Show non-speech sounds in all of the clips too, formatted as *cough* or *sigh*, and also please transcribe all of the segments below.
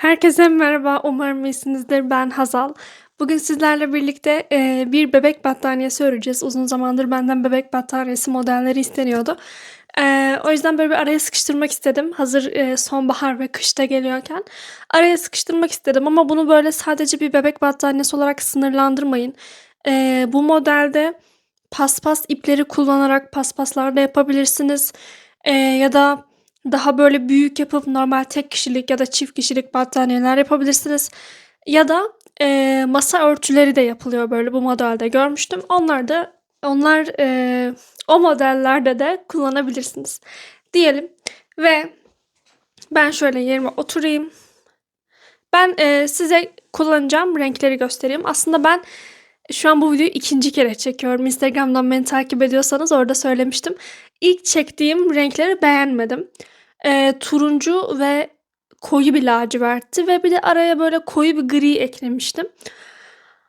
Herkese merhaba, umarım iyisinizdir. Ben Hazal. Bugün sizlerle birlikte, eee, bir bebek battaniyesi öreceğiz. Uzun zamandır benden bebek battaniyesi modelleri isteniyordu. Eee, o yüzden böyle bir araya sıkıştırmak istedim. Hazır, eee, sonbahar ve kış da geliyorken araya sıkıştırmak istedim ama bunu böyle sadece bir bebek battaniyesi olarak sınırlandırmayın. Eee, bu modelde paspas ipleri kullanarak paspaslar da yapabilirsiniz, eee, ya da daha böyle büyük yapıp normal tek kişilik ya da çift kişilik battaniyeler yapabilirsiniz ya da, eee, masa örtüleri de yapılıyor böyle bu modelde görmüştüm. Onlar da onlar, eee, o modellerde de kullanabilirsiniz diyelim ve ben şöyle yerime oturayım. Ben, eee, size kullanacağım renkleri göstereyim. Aslında ben şu an bu videoyu 2'nci kere çekiyorum. Instagram'dan beni takip ediyorsanız orada söylemiştim. İlk çektiğim renkleri beğenmedim. Eee, turuncu ve koyu bir lacivertti ve bir de araya böyle koyu bir gri eklemiştim.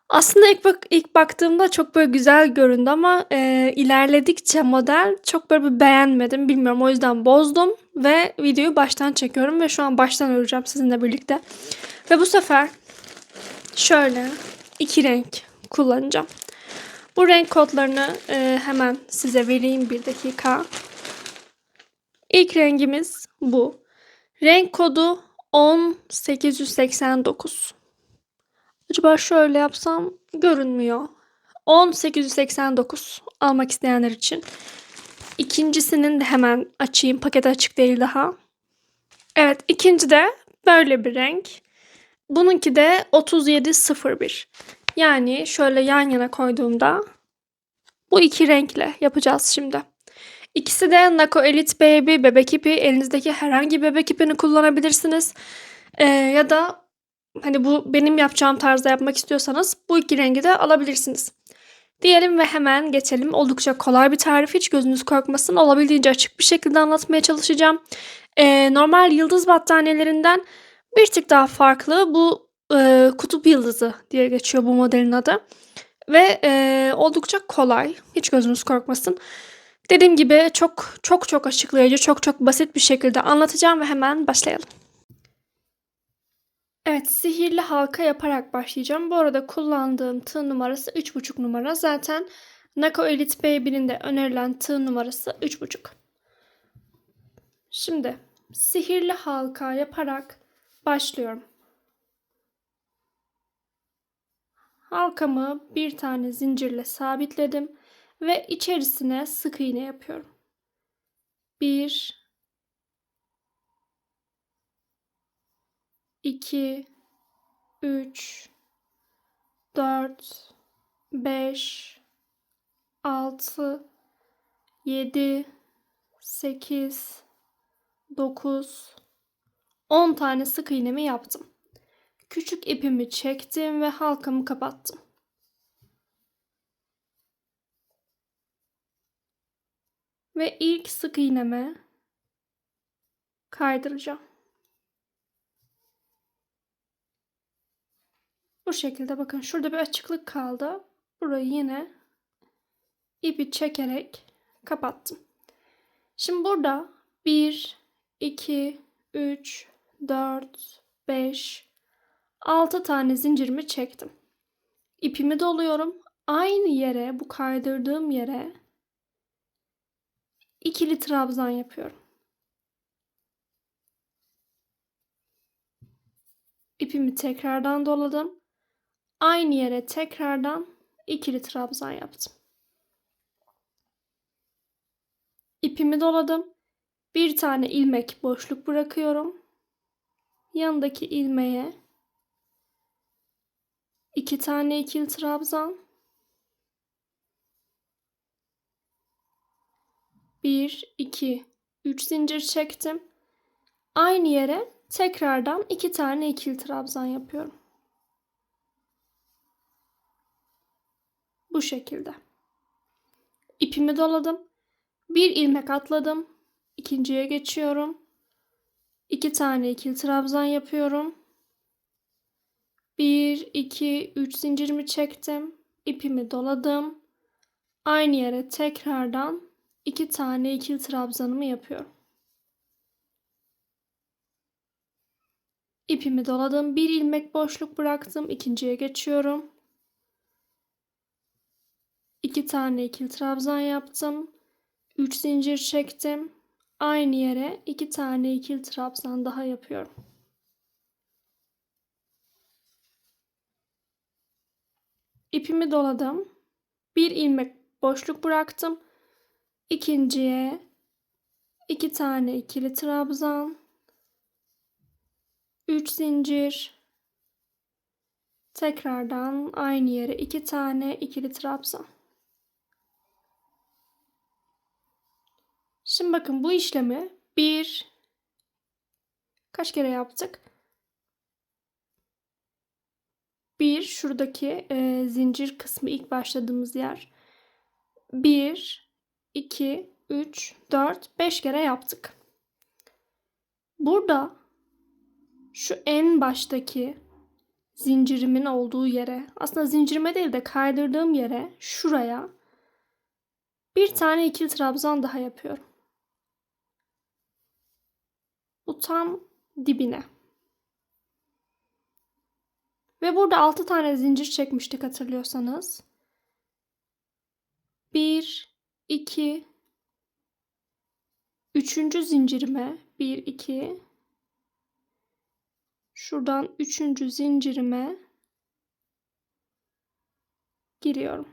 Aslında ilk bak ilk baktığımda çok böyle güzel göründü ama, eee, ilerledikçe model çok böyle bir beğenmedim. Bilmiyorum, o yüzden bozdum ve videoyu baştan çekiyorum ve şu an baştan öreceğim sizinle birlikte ve bu sefer şöyle 2 renk kullanacağım. Bu renk kodlarını, eee, hemen size vereyim 1 dakika. İlk rengimiz bu. Renk kodu 10889. Acaba şöyle yapsam görünmüyor. 10889 almak isteyenler için. İkincisinin de hemen açayım. Paketi açık değil daha. Evet, ikinci de böyle bir renk. Bununki de 3701. Yani şöyle yan yana koyduğumda bu 2 renkle yapacağız şimdi. İkisi de Nako Elite Baby bebek ipi. Elinizdeki herhangi bebek ipini kullanabilirsiniz. Eee, ya da hani bu benim yapacağım tarzda yapmak istiyorsanız bu 2 rengi de alabilirsiniz. Diyelim ve hemen geçelim. Oldukça kolay bir tarif. Hiç gözünüz korkmasın. Olabildiğince açık bir şekilde anlatmaya çalışacağım. Eee, normal yıldız battaniyelerinden bir tık daha farklı. Bu, eee, kutup yıldızı diye geçiyor bu modelin adı ve, eee, oldukça kolay. Hiç gözünüz korkmasın. Dediğim gibi çok çok çok açıklayıcı, çok çok basit bir şekilde anlatacağım ve hemen başlayalım. Evet, sihirli halka yaparak başlayacağım. Bu arada kullandığım tığ numarası 3,5 numara. Zaten Nako Elite Baby'nin de önerilen tığ numarası 3,5. Şimdi sihirli halka yaparak başlıyorum. Halkamı bir tane zincirle sabitledim ve içerisine sık iğne yapıyorum. 1 2 3 4 5 6 7 8 9 10 tane sık iğnemi yaptım. Küçük ipimi çektim ve halkamı kapattım. Ve ilk sık iğneme kaydıracağım. Bu şekilde bakın şurada bir açıklık kaldı. Burayı yine ipi çekerek kapattım. Şimdi burada 1 2 3 4 5 6 tane zincirimi çektim. İpimi doluyorum. Aynı yere bu kaydırdığım yere ikili trabzan yapıyorum. İpimi tekrardan doladım. Aynı yere tekrardan ikili trabzan yaptım. İpimi doladım. Bir tane ilmek boşluk bırakıyorum. Yanındaki ilmeğe iki tane ikili trabzan 1 2 3 zincir çektim. Aynı yere tekrardan iki tane ikili trabzan yapıyorum. Bu şekilde. İpimi doladım. Bir ilmek atladım. İkinciye geçiyorum. İki tane ikili trabzan yapıyorum. 1 2 3 zincirimi çektim. İpimi doladım. Aynı yere tekrardan iki tane ikili trabzanımı yapıyorum. İpimi doladım. Bir ilmek boşluk bıraktım. İkinciye geçiyorum. İki tane ikili trabzan yaptım. Üç zincir çektim. Aynı yere iki tane ikili trabzan daha yapıyorum. İpimi doladım. Bir ilmek boşluk bıraktım. İkinciye iki tane ikili trabzan, üç zincir, tekrardan aynı yere iki tane ikili trabzan. Şimdi bakın bu işlemi bir kaç kere yaptık? Bir şuradaki e, zincir kısmı ilk başladığımız yer. Bir, iki, üç, dört, beş kere yaptık. Burada şu en baştaki zincirimin olduğu yere, aslında zincirime değil de kaydırdığım yere, şuraya bir tane ikili trabzan daha yapıyorum. Bu tam dibine. Ve burada 6 tane zincir çekmiştik hatırlıyorsanız. 1 2 3. zincirime 1 2 şuradan 3. zincirime giriyorum.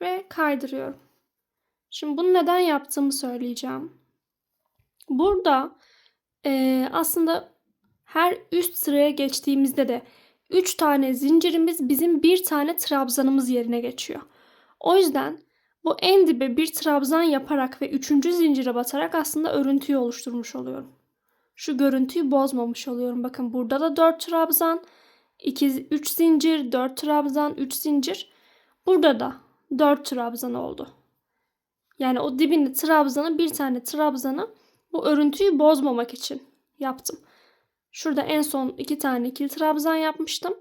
Ve kaydırıyorum. Şimdi bunu neden yaptığımı söyleyeceğim. Burada e, aslında her üst sıraya geçtiğimizde de 3 tane zincirimiz bizim bir tane trabzanımız yerine geçiyor. O yüzden bu en dibe bir trabzan yaparak ve 3. zincire batarak aslında örüntüyü oluşturmuş oluyorum. Şu görüntüyü bozmamış oluyorum. Bakın burada da 4 trabzan, 2 3 zincir, 4 trabzan, 3 zincir. Burada da 4 trabzan oldu. Yani o dibinde trabzanı bir tane trabzanı bu örüntüyü bozmamak için yaptım. Şurada en son iki tane ikili trabzan yapmıştım.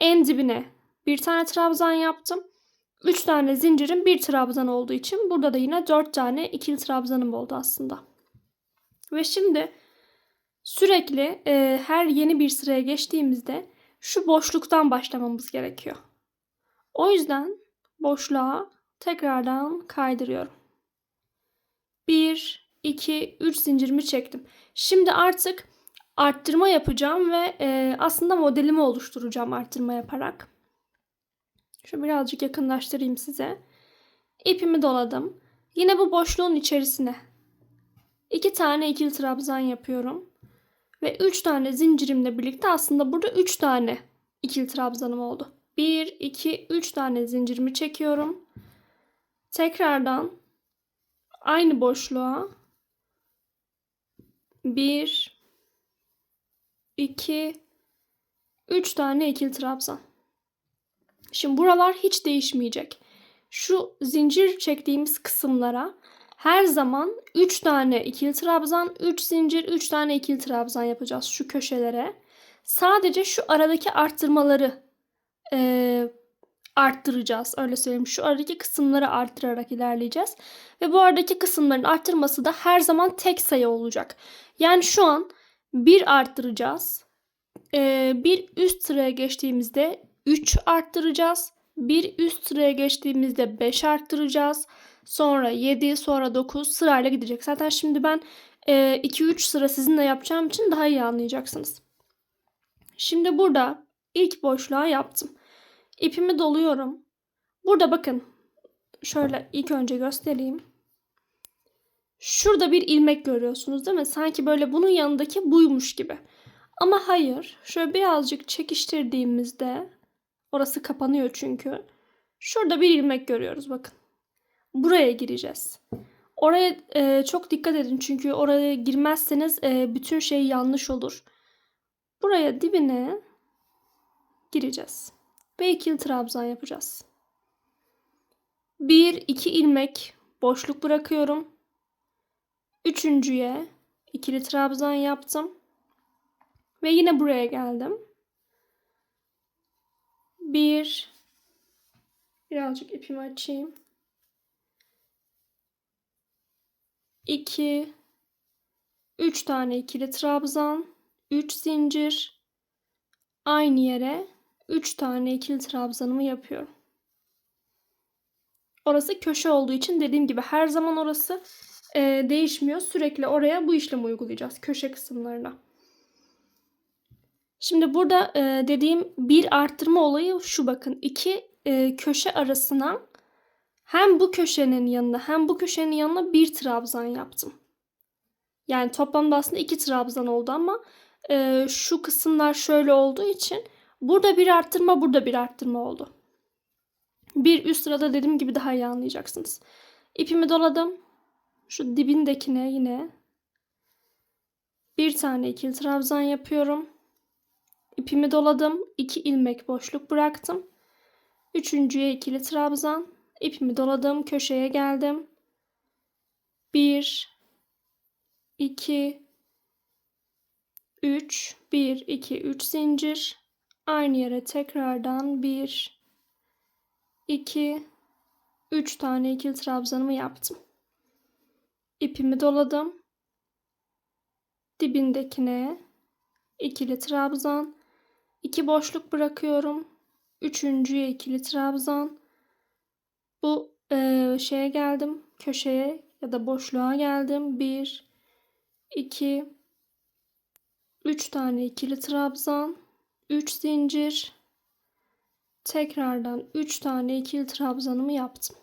En dibine bir tane trabzan yaptım. Üç tane zincirin bir trabzan olduğu için burada da yine dört tane ikili trabzanım oldu aslında. Ve şimdi sürekli e, her yeni bir sıraya geçtiğimizde şu boşluktan başlamamız gerekiyor. O yüzden boşluğa tekrardan kaydırıyorum. 1, 2, 3 zincirimi çektim. Şimdi artık arttırma yapacağım ve e, aslında modelimi oluşturacağım arttırma yaparak. Şu birazcık yakınlaştırayım size. İpimi doladım. Yine bu boşluğun içerisine iki tane ikili trabzan yapıyorum. Ve üç tane zincirimle birlikte aslında burada üç tane ikili trabzanım oldu. Bir, iki, üç tane zincirimi çekiyorum. Tekrardan aynı boşluğa bir, 2 3 tane ikili trabzan. Şimdi buralar hiç değişmeyecek. Şu zincir çektiğimiz kısımlara her zaman 3 tane ikili trabzan, 3 zincir, 3 tane ikili trabzan yapacağız şu köşelere. Sadece şu aradaki arttırmaları e, arttıracağız. Öyle söyleyeyim. Şu aradaki kısımları arttırarak ilerleyeceğiz. Ve bu aradaki kısımların arttırması da her zaman tek sayı olacak. Yani şu an 1 arttıracağız. Ee, bir üst sıraya geçtiğimizde 3 arttıracağız. Bir üst sıraya geçtiğimizde 5 arttıracağız. Sonra 7, sonra 9 sırayla gidecek. Zaten şimdi ben 2-3 e, sıra sizinle yapacağım için daha iyi anlayacaksınız. Şimdi burada ilk boşluğa yaptım. İpimi doluyorum. Burada bakın. Şöyle ilk önce göstereyim. Şurada bir ilmek görüyorsunuz değil mi? Sanki böyle bunun yanındaki buymuş gibi. Ama hayır. Şöyle birazcık çekiştirdiğimizde orası kapanıyor çünkü. Şurada bir ilmek görüyoruz bakın. Buraya gireceğiz. Oraya e, çok dikkat edin çünkü oraya girmezseniz e, bütün şey yanlış olur. Buraya dibine gireceğiz. Ve ikili trabzan yapacağız. Bir iki ilmek boşluk bırakıyorum. Üçüncüye ikili trabzan yaptım. Ve yine buraya geldim. Bir birazcık ipimi açayım. İki 3 tane ikili trabzan, 3 zincir, aynı yere 3 tane ikili trabzanımı yapıyorum. Orası köşe olduğu için dediğim gibi her zaman orası e, değişmiyor. Sürekli oraya bu işlemi uygulayacağız köşe kısımlarına. Şimdi burada e, dediğim bir arttırma olayı şu bakın. iki e, köşe arasına hem bu köşenin yanına hem bu köşenin yanına bir trabzan yaptım. Yani toplamda aslında iki trabzan oldu ama e, şu kısımlar şöyle olduğu için burada bir arttırma burada bir arttırma oldu. Bir üst sırada dediğim gibi daha iyi anlayacaksınız. İpimi doladım. Şu dibindekine yine bir tane ikili trabzan yapıyorum. İpimi doladım. 2 ilmek boşluk bıraktım. Üçüncüye ikili trabzan. İpimi doladım. Köşeye geldim. 1 2 3 1 2 3 zincir. Aynı yere tekrardan 1 2 3 tane ikili trabzanımı yaptım. İpimi doladım. Dibindekine ikili trabzan, 2 boşluk bırakıyorum. Üçüncüye ikili trabzan. Bu e, şeye geldim. Köşeye ya da boşluğa geldim. 1 2 3 tane ikili trabzan, 3 zincir. Tekrardan 3 tane ikili trabzanımı yaptım.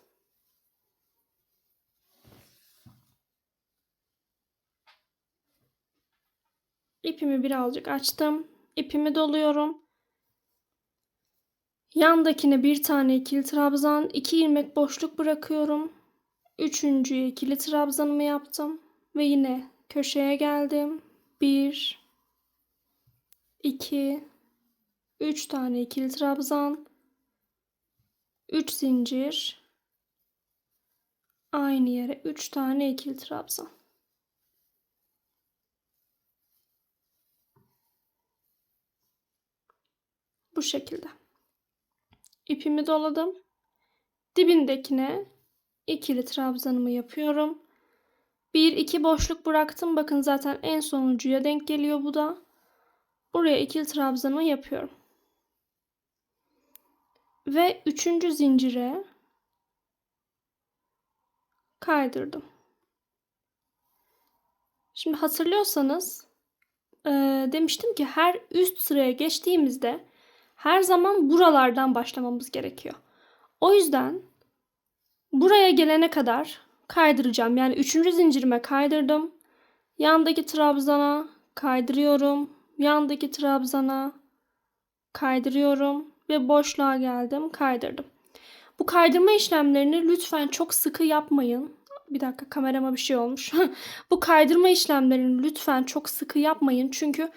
İpimi birazcık açtım. İpimi doluyorum. Yandakine bir tane ikili trabzan, iki ilmek boşluk bırakıyorum. Üçüncüye ikili trabzanımı yaptım ve yine köşeye geldim. Bir, iki, üç tane ikili trabzan, üç zincir, aynı yere üç tane ikili trabzan. Bu şekilde. İpimi doladım. Dibindekine ikili trabzanımı yapıyorum. Bir iki boşluk bıraktım. Bakın zaten en sonuncuya denk geliyor bu da. Buraya ikili trabzanımı yapıyorum. Ve üçüncü zincire kaydırdım. Şimdi hatırlıyorsanız demiştim ki her üst sıraya geçtiğimizde her zaman buralardan başlamamız gerekiyor. O yüzden buraya gelene kadar kaydıracağım. Yani üçüncü zincirime kaydırdım. Yandaki trabzana kaydırıyorum. Yandaki trabzana kaydırıyorum ve boşluğa geldim, kaydırdım. Bu kaydırma işlemlerini lütfen çok sıkı yapmayın. Bir dakika kamerama bir şey olmuş. *laughs* Bu kaydırma işlemlerini lütfen çok sıkı yapmayın. Çünkü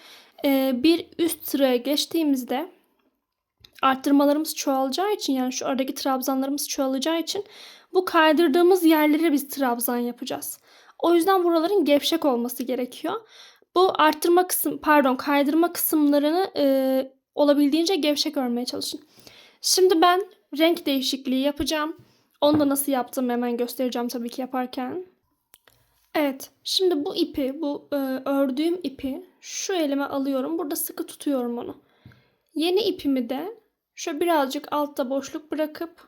bir üst sıraya geçtiğimizde arttırmalarımız çoğalacağı için yani şu aradaki trabzanlarımız çoğalacağı için bu kaydırdığımız yerlere biz trabzan yapacağız. O yüzden buraların gevşek olması gerekiyor. Bu arttırma kısım pardon kaydırma kısımlarını e, olabildiğince gevşek örmeye çalışın. Şimdi ben renk değişikliği yapacağım. Onu da nasıl yaptığımı hemen göstereceğim tabii ki yaparken. Evet, şimdi bu ipi, bu e, ördüğüm ipi şu elime alıyorum. Burada sıkı tutuyorum onu. Yeni ipimi de Şöyle birazcık altta boşluk bırakıp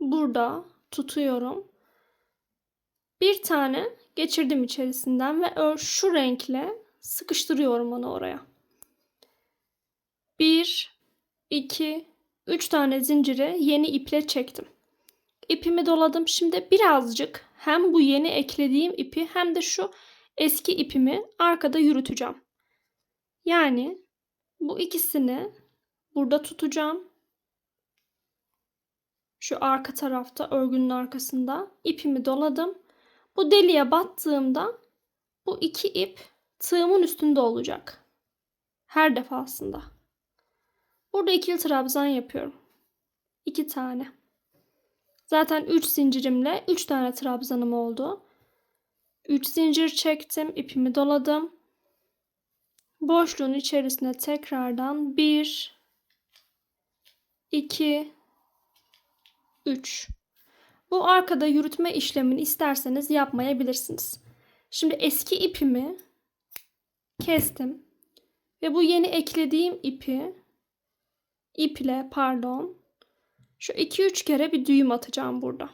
burada tutuyorum. Bir tane geçirdim içerisinden ve şu renkle sıkıştırıyorum onu oraya. Bir, iki, üç tane zinciri yeni iple çektim. İpimi doladım. Şimdi birazcık hem bu yeni eklediğim ipi hem de şu eski ipimi arkada yürüteceğim. Yani bu ikisini Burada tutacağım. Şu arka tarafta örgünün arkasında ipimi doladım. Bu deliğe battığımda bu iki ip tığımın üstünde olacak. Her defasında. Burada ikili trabzan yapıyorum. İki tane. Zaten 3 zincirimle 3 tane trabzanım oldu. 3 zincir çektim, ipimi doladım. Boşluğun içerisine tekrardan 1 2 3 Bu arkada yürütme işlemini isterseniz yapmayabilirsiniz. Şimdi eski ipimi kestim. Ve bu yeni eklediğim ipi iple pardon şu 2-3 kere bir düğüm atacağım burada.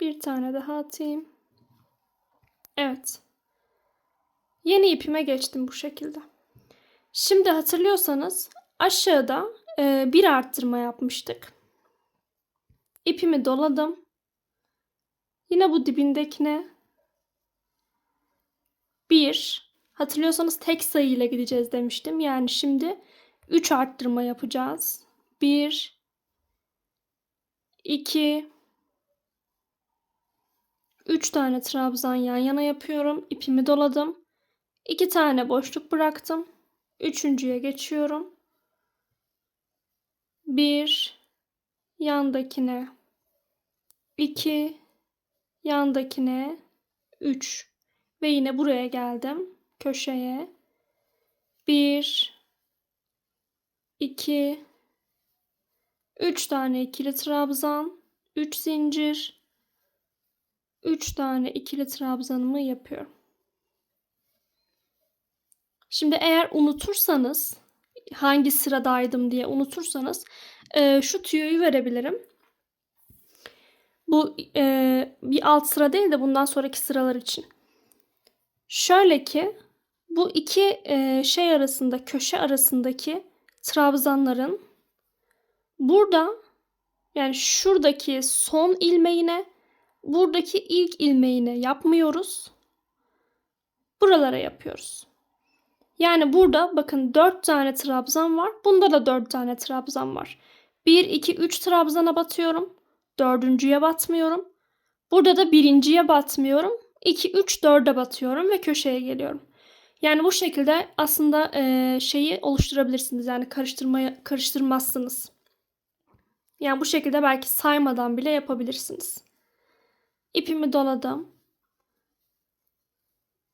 Bir tane daha atayım. Evet. Yeni ipime geçtim bu şekilde. Şimdi hatırlıyorsanız aşağıda e, bir arttırma yapmıştık. İpimi doladım. Yine bu dibindekine bir hatırlıyorsanız tek sayı ile gideceğiz demiştim. Yani şimdi 3 arttırma yapacağız. 1 2 3 tane trabzan yan yana yapıyorum. İpimi doladım. 2 tane boşluk bıraktım. Üçüncüye geçiyorum. 1 yandakine. 2 yandakine. 3 ve yine buraya geldim köşeye. 1 2 3 tane ikili trabzan 3 zincir. 3 tane ikili trabzanımı yapıyorum. Şimdi eğer unutursanız hangi sıradaydım diye unutursanız e, şu tüyoyu verebilirim. Bu e, bir alt sıra değil de bundan sonraki sıralar için. Şöyle ki bu iki e, şey arasında köşe arasındaki trabzanların burada yani şuradaki son ilmeğine buradaki ilk ilmeğine yapmıyoruz. Buralara yapıyoruz. Yani burada bakın 4 tane trabzan var. Bunda da 4 tane trabzan var. 1, 2, 3 trabzana batıyorum. Dördüncüye batmıyorum. Burada da birinciye batmıyorum. 2, 3, 4'e batıyorum ve köşeye geliyorum. Yani bu şekilde aslında e, şeyi oluşturabilirsiniz. Yani karıştırmaya karıştırmazsınız. Yani bu şekilde belki saymadan bile yapabilirsiniz. İpimi doladım.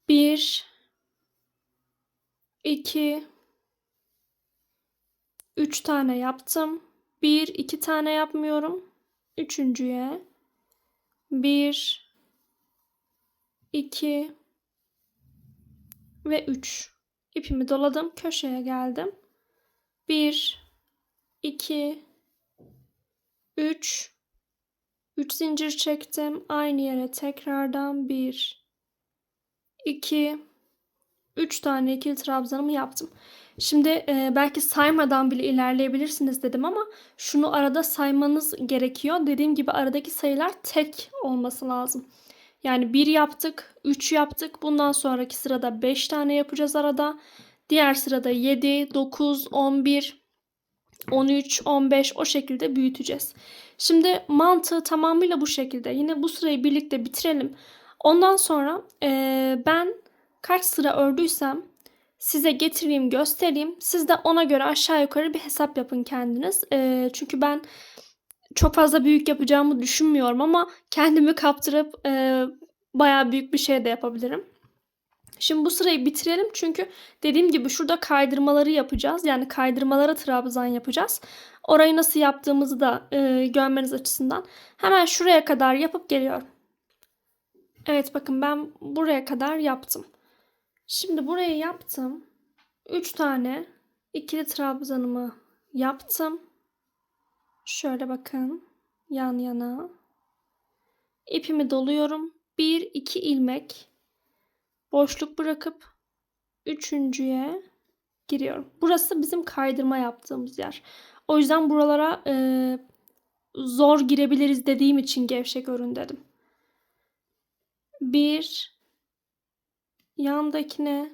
1 2 3 tane yaptım. 1 2 tane yapmıyorum. Üçüncüye 1 2 ve 3 ipimi doladım. Köşeye geldim. 1 2 3 3 zincir çektim. Aynı yere tekrardan 1 2 3 tane ikili trabzanımı yaptım. Şimdi e, belki saymadan bile ilerleyebilirsiniz dedim ama şunu arada saymanız gerekiyor. Dediğim gibi aradaki sayılar tek olması lazım. Yani 1 yaptık, 3 yaptık. Bundan sonraki sırada 5 tane yapacağız arada. Diğer sırada 7, 9, 11, 13, 15 o şekilde büyüteceğiz. Şimdi mantığı tamamıyla bu şekilde. Yine bu sırayı birlikte bitirelim. Ondan sonra e, ben kaç sıra ördüysem size getireyim göstereyim. Siz de ona göre aşağı yukarı bir hesap yapın kendiniz. E, çünkü ben çok fazla büyük yapacağımı düşünmüyorum ama kendimi kaptırıp e, bayağı büyük bir şey de yapabilirim. Şimdi bu sırayı bitirelim çünkü dediğim gibi şurada kaydırmaları yapacağız. Yani kaydırmalara trabzan yapacağız. Orayı nasıl yaptığımızı da e, görmeniz açısından. Hemen şuraya kadar yapıp geliyorum. Evet bakın ben buraya kadar yaptım. Şimdi buraya yaptım. 3 tane ikili trabzanımı yaptım. Şöyle bakın yan yana. İpimi doluyorum. 1 2 ilmek boşluk bırakıp üçüncüye giriyorum. Burası bizim kaydırma yaptığımız yer. O yüzden buralara e, zor girebiliriz dediğim için gevşek örün dedim. Bir yandakine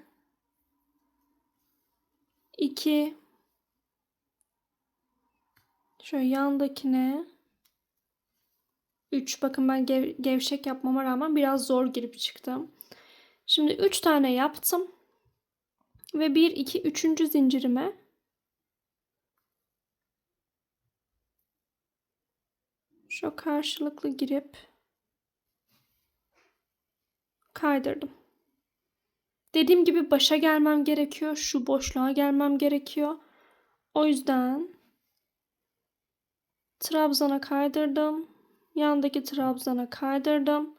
iki şöyle yandakine 3 bakın ben gev gevşek yapmama rağmen biraz zor girip çıktım. Şimdi 3 tane yaptım. Ve 1 2 3. zincirime şu karşılıklı girip kaydırdım. Dediğim gibi başa gelmem gerekiyor. Şu boşluğa gelmem gerekiyor. O yüzden trabzana kaydırdım. Yandaki trabzana kaydırdım.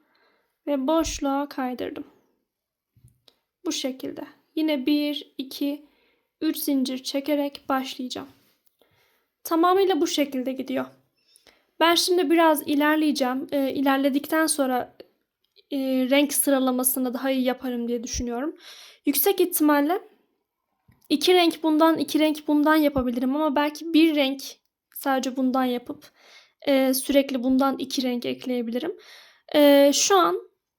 ve boşluğa kaydırdım. Bu şekilde. Yine 1, 2, 3 zincir çekerek başlayacağım. Tamamıyla bu şekilde gidiyor. Ben şimdi biraz ilerleyeceğim. Ee, ilerledikten sonra e, renk sıralamasını daha iyi yaparım diye düşünüyorum. Yüksek ihtimalle iki renk bundan, iki renk bundan yapabilirim ama belki bir renk sadece bundan yapıp e, sürekli bundan iki renk ekleyebilirim. E, şu an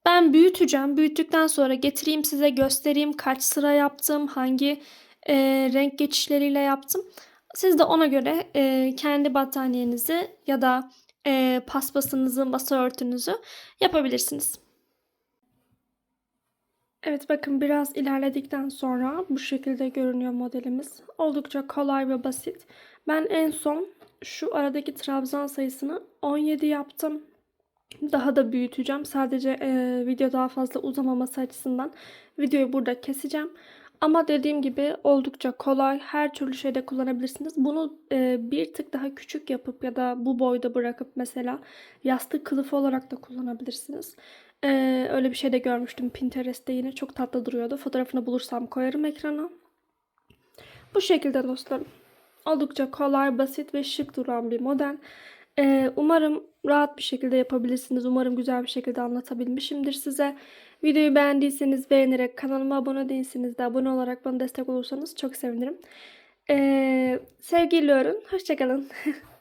ben büyüteceğim. Büyüttükten sonra getireyim size göstereyim kaç sıra yaptım, hangi e, renk geçişleriyle yaptım. Siz de ona göre e, kendi battaniyenizi ya da e, paspasınızı, masa örtünüzü yapabilirsiniz. Evet bakın biraz ilerledikten sonra bu şekilde görünüyor modelimiz. Oldukça kolay ve basit. Ben en son şu aradaki trabzan sayısını 17 yaptım. Daha da büyüteceğim. Sadece e, video daha fazla uzamaması açısından videoyu burada keseceğim. Ama dediğim gibi oldukça kolay. Her türlü şeyde kullanabilirsiniz. Bunu e, bir tık daha küçük yapıp ya da bu boyda bırakıp mesela yastık kılıfı olarak da kullanabilirsiniz. E, öyle bir şey de görmüştüm Pinterest'te yine. Çok tatlı duruyordu. Fotoğrafını bulursam koyarım ekrana. Bu şekilde dostlarım. Oldukça kolay, basit ve şık duran bir model. Ee, umarım rahat bir şekilde yapabilirsiniz. Umarım güzel bir şekilde anlatabilmişimdir size. Videoyu beğendiyseniz beğenerek kanalıma abone değilseniz de abone olarak bana destek olursanız çok sevinirim. Ee, sevgiyle örün. Hoşçakalın. *laughs*